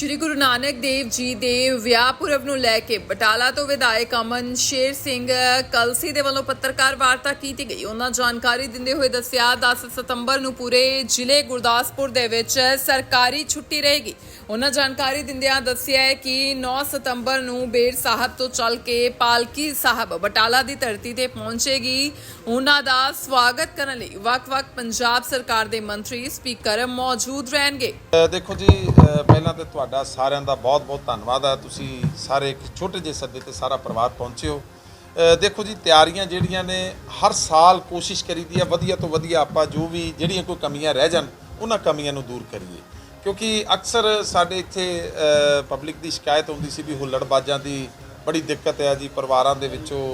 ਸ਼੍ਰੀ ਗੁਰੂ ਨਾਨਕ ਦੇਵ ਜੀ ਦੇ ਵਿਆਹ ਪੁਰਬ ਨੂੰ ਲੈ ਕੇ ਬਟਾਲਾ ਤੋਂ ਵਿਧਾਇਕ ਅਮਨ ਸ਼ੇਰ ਸਿੰਘ ਕਲਸੀ ਦੇ ਵੱਲੋਂ ਪੱਤਰਕਾਰ ਵਾਰਤਾ ਕੀਤੀ ਗਈ। ਉਹਨਾਂ ਜਾਣਕਾਰੀ ਦਿੰਦੇ ਹੋਏ ਦੱਸਿਆ 10 ਸਤੰਬਰ ਨੂੰ ਪੂਰੇ ਜ਼ਿਲ੍ਹੇ ਗੁਰਦਾਸਪੁਰ ਦੇ ਵਿੱਚ ਸਰਕਾਰੀ ਛੁੱਟੀ ਰਹੇਗੀ। ਉਹਨਾਂ ਜਾਣਕਾਰੀ ਦਿੰਦਿਆਂ ਦੱਸਿਆ ਹੈ ਕਿ 9 ਸਤੰਬਰ ਨੂੰ ਬੇਰ ਸਾਹਿਬ ਤੋਂ ਚੱਲ ਕੇ ਪਾਲਕੀ ਸਾਹਿਬ ਬਟਾਲਾ ਦੀ ਧਰਤੀ ਤੇ ਪਹੁੰਚੇਗੀ। ਉਹਨਾਂ ਦਾ ਸਵਾਗਤ ਕਰਨ ਲਈ ਵੱਖ-ਵੱਖ ਪੰਜਾਬ ਸਰਕਾਰ ਦੇ ਮੰਤਰੀ, ਸਪੀਕਰ ਮੌਜੂਦ ਰਹਿਣਗੇ। ਦੇਖੋ ਜੀ ਪਹਿਲਾਂ ਤੇ ਤੁਹਾਡਾ ਤੁਹਾਡਾ ਸਾਰਿਆਂ ਦਾ ਬਹੁਤ-ਬਹੁਤ ਧੰਨਵਾਦ ਹੈ। ਤੁਸੀਂ ਸਾਰੇ ਇੱਕ ਛੋਟੇ ਜਿਹੇ ਸੱਦੇ ਤੇ ਸਾਰਾ ਪਰਿਵਾਰ ਪਹੁੰਚੇ ਹੋ। ਦੇਖੋ ਜੀ, ਤਿਆਰੀਆਂ ਜਿਹੜੀਆਂ ਨੇ, ਹਰ ਸਾਲ ਕੋਸ਼ਿਸ਼ ਕਰੀਦੀ ਆ ਵਧੀਆ ਤੋਂ ਵਧੀਆ ਆਪਾਂ ਜੋ ਵੀ ਜਿਹੜੀਆਂ ਕੋਈ ਕਮੀਆਂ ਰਹਿ ਜਾਣ, ਉਹਨਾਂ ਕਮੀਆਂ ਨੂੰ ਦੂਰ ਕਰੀਏ। ਕਿਉਂਕਿ ਅਕਸਰ ਸਾਡੇ ਇੱਥੇ ਪਬਲਿਕ ਦੀ ਸ਼ਿਕਾਇਤ ਹੁੰਦੀ ਸੀ ਵੀ ਹੁੱਲੜਬਾਜ਼ਾਂ ਦੀ ਬੜੀ ਦਿੱਕਤ ਹੈ ਜੀ, ਪਰਿਵਾਰਾਂ ਦੇ ਵਿੱਚੋਂ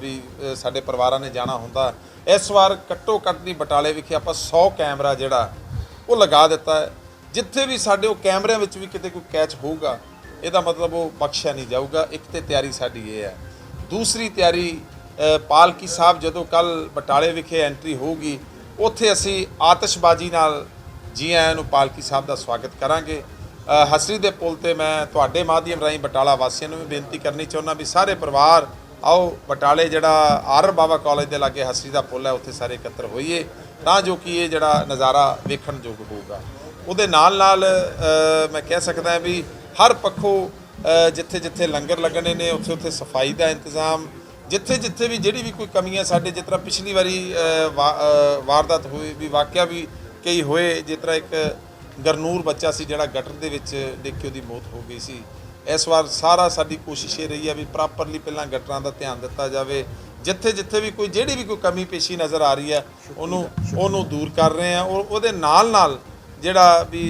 ਵੀ ਸਾਡੇ ਪਰਿਵਾਰਾਂ ਨੇ ਜਾਣਾ ਹੁੰਦਾ। ਇਸ ਵਾਰ ਘੱਟੋ ਘੱਟ ਦੀ ਬਟਾਲੇ ਵਿਖੇ ਆਪਾਂ 100 ਕੈਮਰਾ ਜਿਹੜਾ, ਉਹ ਲਗਾ ਦਿੱਤਾ ਜਿੱਥੇ ਵੀ ਸਾਡੇ ਉਹ ਕੈਮਰਿਆਂ ਵਿੱਚ ਵੀ ਕਿਤੇ ਕੋਈ ਕੈਚ ਹੋਊਗਾ, ਇਹਦਾ ਮਤਲਬ ਉਹ ਬਖਸ਼ਿਆ ਨਹੀਂ ਜਾਊਗਾ। ਇੱਕ ਤੇ ਤਿਆਰੀ ਸਾਡੀ ਇਹ ਹੈ। ਦੂਸਰੀ ਤਿਆਰੀ ਪਾਲਕੀ ਸਾਹਿਬ ਜਦੋਂ ਕੱਲ ਬਟਾਲੇ ਵਿਖੇ ਐਂਟਰੀ ਹੋਊਗੀ, ਉੱਥੇ ਅਸੀਂ ਆਤਿਸ਼ਬਾਜ਼ੀ ਨਾਲ ਜੀ ਆਇਆਂ ਨੂੰ ਪਾਲਕੀ ਸਾਹਿਬ ਦਾ ਸਵਾਗਤ ਕਰਾਂਗੇ। ਹਸਰੀ ਦੇ ਪੁਲ ਤੇ ਮੈਂ ਤੁਹਾਡੇ ਮਾਧਿਅਮ ਰਾਹੀਂ ਬਟਾਲਾ ਵਾਸੀਆਂ ਨੂੰ ਵੀ ਬੇਨਤੀ ਕਰਨੀ ਚਾਹੁੰਦਾ ਵੀ ਸਾਰੇ ਪਰਿਵਾਰ ਆਓ, ਬਟਾਲੇ ਜਿਹੜਾ ਆਰ ਬਾਬਾ ਕਾਲਜ ਦੇ ਲਾਗੇ ਹਸਰੀ ਦਾ ਪੁਲ ਹੈ, ਉੱਥੇ ਸਾਰੇ ਇਕੱਤਰ ਹੋਈਏ, ਤਾਂ ਜੋ ਕਿ ਇਹ ਜਿਹੜਾ ਨਜ਼ਾਰਾ ਵੇਖਣ ਯੋਗ ਹੋਊਗਾ। ਉਹਦੇ ਨਾਲ ਨਾਲ ਮੈਂ ਕਹਿ ਸਕਦਾ ਵੀ ਹਰ ਪੱਖੋਂ ਜਿੱਥੇ ਜਿੱਥੇ ਲੰਗਰ ਲੱਗਣੇ ਨੇ, ਉੱਥੇ ਉੱਥੇ ਸਫ਼ਾਈ ਦਾ ਇੰਤਜ਼ਾਮ, ਜਿੱਥੇ ਜਿੱਥੇ ਵੀ ਜਿਹੜੀ ਵੀ ਕੋਈ ਕਮੀਆਂ ਸਾਡੇ ਜਿਸ ਤਰ੍ਹਾਂ ਪਿਛਲੀ ਵਾਰੀ ਵਾ- ਵਾਰਦਾਤ ਹੋਈ ਵੀ ਵਾਕਿਆ ਵੀ ਕਈ ਹੋਏ, ਜਿਸ ਤਰ੍ਹਾਂ ਇੱਕ ਗਰਨੂਰ ਬੱਚਾ ਸੀ ਜਿਹੜਾ ਗਟਰ ਦੇ ਵਿੱਚ ਡਿੱਗ ਕੇ ਉਹਦੀ ਮੌਤ ਹੋ ਗਈ ਸੀ। ਇਸ ਵਾਰ ਸਾਰਾ ਸਾਡੀ ਕੋਸ਼ਿਸ਼ ਇਹ ਰਹੀ ਹੈ ਵੀ ਪ੍ਰੋਪਰਲੀ ਪਹਿਲਾਂ ਗਟਰਾਂ ਦਾ ਧਿਆਨ ਦਿੱਤਾ ਜਾਵੇ। ਜਿੱਥੇ ਜਿੱਥੇ ਵੀ ਕੋਈ, ਜਿਹੜੀ ਵੀ ਕੋਈ ਕਮੀ ਪੇਸ਼ੀ ਨਜ਼ਰ ਆ ਰਹੀ ਹੈ ਉਹਨੂੰ ਉਹਨੂੰ ਦੂਰ ਕਰ ਰਹੇ ਆ। ਔਰ ਉਹਦੇ ਨਾਲ ਨਾਲ ਜਿਹੜਾ ਵੀ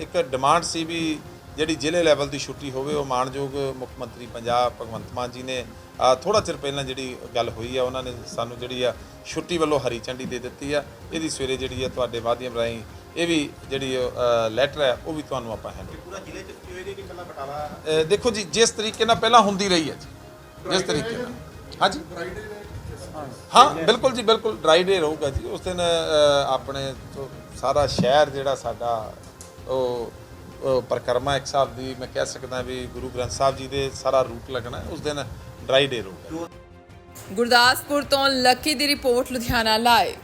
ਇੱਕ ਡਿਮਾਂਡ ਸੀ ਵੀ ਜਿਹੜੀ ਜ਼ਿਲ੍ਹੇ ਲੈਵਲ ਦੀ ਛੁੱਟੀ ਹੋਵੇ ਉਹ ਮਾਣਯੋਗ ਮੁੱਖ ਮੰਤਰੀ ਪੰਜਾਬ ਭਗਵੰਤ ਮਾਨ ਜੀ ਨੇ ਥੋੜਾ ਚਿਰ ਪਹਿਲਾਂ ਜਿਹੜੀ ਗੱਲ ਹੋਈ ਆ ਉਹਨਾਂ ਨੇ ਸਾਨੂੰ ਜਿਹੜੀ ਆ ਛੁੱਟੀ ਵੱਲੋਂ ਹਰੀ ਝੰਡੀ ਦੇ ਦਿੱਤੀ ਆ। ਇਹਦੀ ਸਵੇਰੇ ਜਿਹੜੀ ਆ ਤੁਹਾਡੇ ਮਾਧਿਅਮ ਰਾਹੀਂ ਇਹ ਵੀ ਜਿਹੜੀ ਲੈਟਰ ਹੈ ਉਹ ਵੀ ਤੁਹਾਨੂੰ ਆਪਾਂ ਹੈਂਡ ਪੂਰਾ ਜ਼ਿਲ੍ਹੇ ਚ ਹੋਏਗੀ ਕਿ ਕੱਲਾ ਬਟਾਲਾ? ਦੇਖੋ ਜੀ ਜਿਸ ਤਰੀਕੇ ਨਾਲ ਪਹਿਲਾਂ ਹੁੰਦੀ ਰਹੀ ਹੈ ਜੀ। ਜਿਸ ਤਰੀਕੇ ਨਾਲ। ਹਾਂਜੀ? ਹਾਂ, ਬਿਲਕੁਲ ਜੀ, ਬਿਲਕੁਲ। ਡਰਾਈ ਡੇ ਰਹੂਗਾ ਜੀ। ਉਸ ਦਿਨ ਆਪਣੇ ਸਾਰਾ ਸ਼ਹਿਰ ਜਿਹੜਾ ਸਾਡਾ, ਉਹ ਉਹ ਪਰਿਕਰਮਾ ਇੱਕ ਹਿਸਾਬ ਦੀ, ਮੈਂ ਕਹਿ ਸਕਦਾ ਵੀ ਗੁਰੂ ਗ੍ਰੰਥ ਸਾਹਿਬ ਜੀ ਦੇ ਸਾਰਾ ਰੂਟ ਲੱਗਣਾ, ਉਸ ਦਿਨ ਡਰਾਈ ਡੇ ਰਹੂਗਾ। ਗੁਰਦਾਸਪੁਰ ਤੋਂ ਲੱਕੀ ਦੀ ਰਿਪੋਰਟ ਲੁਧਿਆਣਾ ਲਾਈਵ